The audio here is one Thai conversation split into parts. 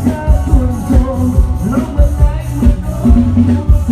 เธอส่วนโตลงมาไลเมื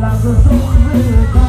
Like a soul,